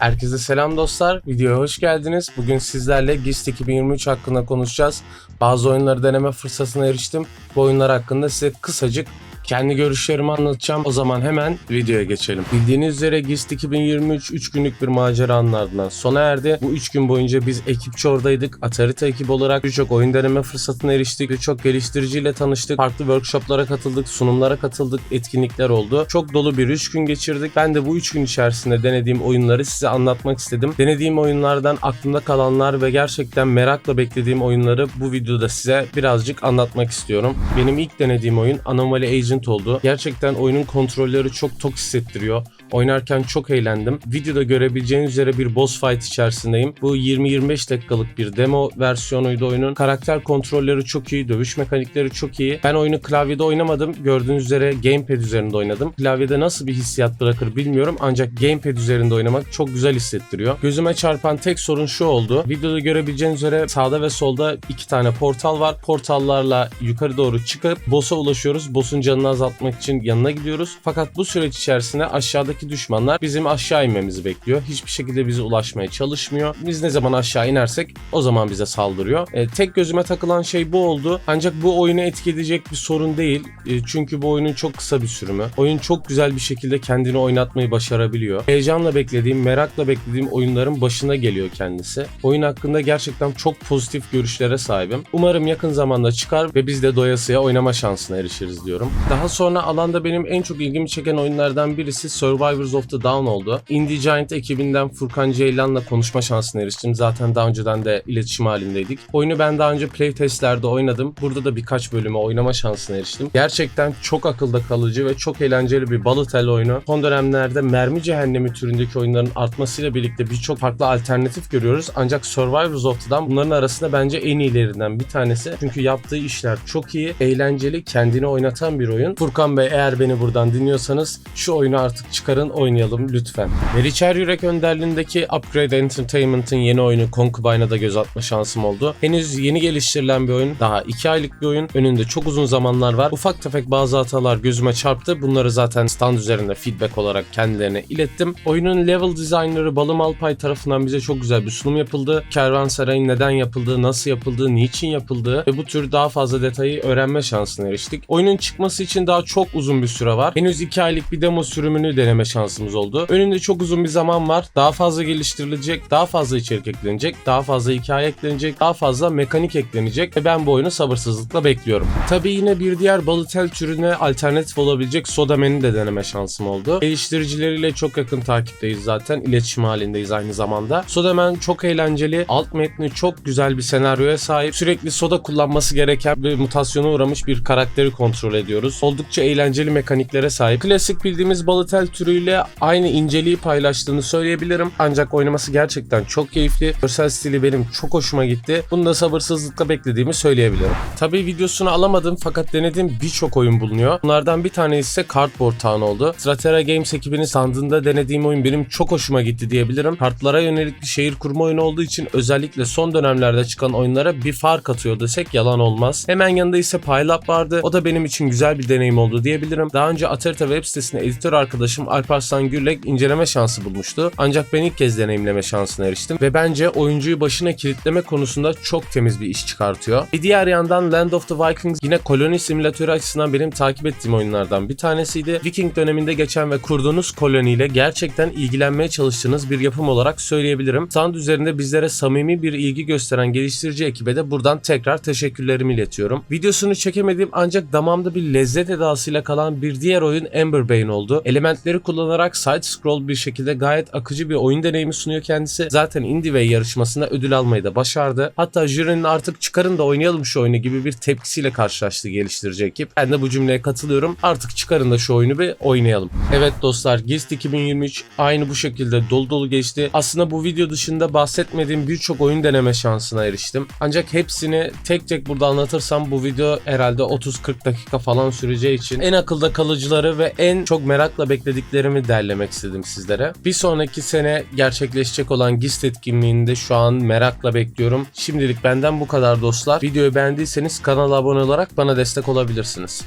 Herkese selam dostlar. Videoya hoş geldiniz. Bugün sizlerle GIST 2023 hakkında konuşacağız. Bazı oyunları deneme fırsatına eriştim. Bu oyunlar hakkında size kısacık kendi görüşlerimi anlatacağım. O zaman hemen videoya geçelim. Bildiğiniz üzere GIST 2023 3 günlük bir maceranın ardından sona erdi. Bu 3 gün boyunca biz ekipçe oradaydık. Atarita ekibi olarak birçok oyun deneme fırsatına eriştik. Birçok geliştiriciyle tanıştık. Farklı workshoplara katıldık, sunumlara katıldık, etkinlikler oldu. Çok dolu bir 3 gün geçirdik. Ben de bu 3 gün içerisinde denediğim oyunları size anlatmak istedim. Denediğim oyunlardan aklımda kalanlar ve gerçekten merakla beklediğim oyunları bu videoda size birazcık anlatmak istiyorum. Benim ilk denediğim oyun Anomaly Agent oldu. Gerçekten oyunun kontrolleri çok tok hissettiriyor. Oynarken çok eğlendim. Videoda görebileceğiniz üzere bir boss fight içerisindeyim. Bu 20-25 dakikalık bir demo versiyonuydu oyunun. Karakter kontrolleri çok iyi, dövüş mekanikleri çok iyi. Ben oyunu klavyede oynamadım. Gördüğünüz üzere gamepad üzerinde oynadım. Klavyede nasıl bir hissiyat bırakır bilmiyorum ancak gamepad üzerinde oynamak çok güzel hissettiriyor. Gözüme çarpan tek sorun şu oldu. Videoda görebileceğiniz üzere sağda ve solda iki tane portal var. Portallarla yukarı doğru çıkıp boss'a ulaşıyoruz. Boss'un canını azaltmak için yanına gidiyoruz. Fakat bu süreç içerisinde aşağıdaki düşmanlar bizim aşağı inmemizi bekliyor. Hiçbir şekilde bize ulaşmaya çalışmıyor. Biz ne zaman aşağı inersek o zaman bize saldırıyor. E, tek gözüme takılan şey bu oldu. Ancak bu oyunu etkileyecek bir sorun değil. E, çünkü bu oyunun çok kısa bir sürümü. Oyun çok güzel bir şekilde kendini oynatmayı başarabiliyor. Heyecanla beklediğim, merakla beklediğim oyunların başına geliyor kendisi. Oyun hakkında gerçekten çok pozitif görüşlere sahibim. Umarım yakın zamanda çıkar ve biz de doyasıya oynama şansına erişiriz diyorum. Daha sonra alanda benim en çok ilgimi çeken oyunlardan birisi Survivors of the Dawn oldu. Indie Giant ekibinden Furkan Ceylan'la konuşma şansına eriştim. Zaten daha önceden de iletişim halindeydik. Oyunu ben daha önce playtestlerde oynadım. Burada da birkaç bölümü oynama şansına eriştim. Gerçekten çok akılda kalıcı ve çok eğlenceli bir Balatell oyunu. Son dönemlerde mermi cehennemi türündeki oyunların artmasıyla birlikte birçok farklı alternatif görüyoruz. Ancak Survivors of the Dawn bunların arasında bence en iyilerinden bir tanesi. Çünkü yaptığı işler çok iyi, eğlenceli, kendini oynatan bir oyun. Furkan Bey eğer beni buradan dinliyorsanız şu oyunu artık çıkarın oynayalım lütfen. Meriçer Yürek önderliğindeki Upgrade Entertainment'ın yeni oyunu Concubine'a da göz atma şansım oldu. Henüz yeni geliştirilen bir oyun. Daha 2 aylık bir oyun. Önünde çok uzun zamanlar var. Ufak tefek bazı hatalar gözüme çarptı. Bunları zaten stand üzerinde feedback olarak kendilerine ilettim. Oyunun level designer'ı Balım Alpay tarafından bize çok güzel bir sunum yapıldı. Kervansaray'ın neden yapıldığı, nasıl yapıldığı, niçin yapıldığı ve bu tür daha fazla detayı öğrenme şansına eriştik. Oyunun çıkması için daha çok uzun bir süre var. Henüz 2 aylık bir demo sürümünü deneme şansımız oldu. Önünde çok uzun bir zaman var. Daha fazla geliştirilecek, daha fazla içerik eklenecek, daha fazla hikaye eklenecek, daha fazla mekanik eklenecek ve ben bu oyunu sabırsızlıkla bekliyorum. Tabii yine bir diğer Balıtel türüne alternatif olabilecek Sodamen'i de deneme şansım oldu. Geliştiricileriyle çok yakın takipteyiz zaten. İletişim halindeyiz aynı zamanda. Sodamen çok eğlenceli, alt metni çok güzel bir senaryoya sahip. Sürekli soda kullanması gereken bir mutasyona uğramış bir karakteri kontrol ediyoruz. Oldukça eğlenceli mekaniklere sahip. Klasik bildiğimiz Balıtel türüyle aynı inceliği paylaştığını söyleyebilirim. Ancak oynaması gerçekten çok keyifli. Görsel stili benim çok hoşuma gitti. Bunu da sabırsızlıkla beklediğimi söyleyebilirim. Tabii videosunu alamadım fakat denediğim birçok oyun bulunuyor. Bunlardan bir tanesi ise Cardboard Town oldu. Stratera Games ekibinin sandığında denediğim oyun benim çok hoşuma gitti diyebilirim. Kartlara yönelik bir şehir kurma oyunu olduğu için özellikle son dönemlerde çıkan oyunlara bir fark atıyor desek yalan olmaz. Hemen yanında ise Pile Up vardı. O da benim için güzel bir deneyim oldu diyebilirim. Daha önce Aterita web sitesinde editör arkadaşım Alparslan Gürlek inceleme şansı bulmuştu. Ancak ben ilk kez deneyimleme şansına eriştim ve bence oyuncuyu başına kilitleme konusunda çok temiz bir iş çıkartıyor. Bir diğer yandan Land of the Vikings yine koloni simülatörü açısından benim takip ettiğim oyunlardan bir tanesiydi. Viking döneminde geçen ve kurduğunuz koloniyle gerçekten ilgilenmeye çalıştığınız bir yapım olarak söyleyebilirim. Stand üzerinde bizlere samimi bir ilgi gösteren geliştirici ekibe de buradan tekrar teşekkürlerimi iletiyorum. Videosunu çekemedim ancak damamda bir lezzet edasıyla kalan bir diğer oyun Ember Bane oldu. Elementleri kullanarak side scroll bir şekilde gayet akıcı bir oyun deneyimi sunuyor kendisi. Zaten IndieWay yarışmasında ödül almayı da başardı. Hatta jürinin artık çıkarın da oynayalım şu oyunu gibi bir tepkisiyle karşılaştı geliştirici ekip. Ben de bu cümleye katılıyorum. Artık çıkarın da şu oyunu bir oynayalım. Evet dostlar GIST 2023 aynı bu şekilde dolu dolu geçti. Aslında bu video dışında bahsetmediğim birçok oyun deneme şansına eriştim. Ancak hepsini tek tek burada anlatırsam bu video herhalde 30-40 dakika falan süreceği için en akılda kalıcıları ve en çok merakla beklediklerimi derlemek istedim sizlere. Bir sonraki sene gerçekleşecek olan GIST etkinliğinde şu an merakla bekliyorum. Şimdilik benden bu kadar dostlar. Videoyu beğendiyseniz kanala abone olarak bana destek olabilirsiniz.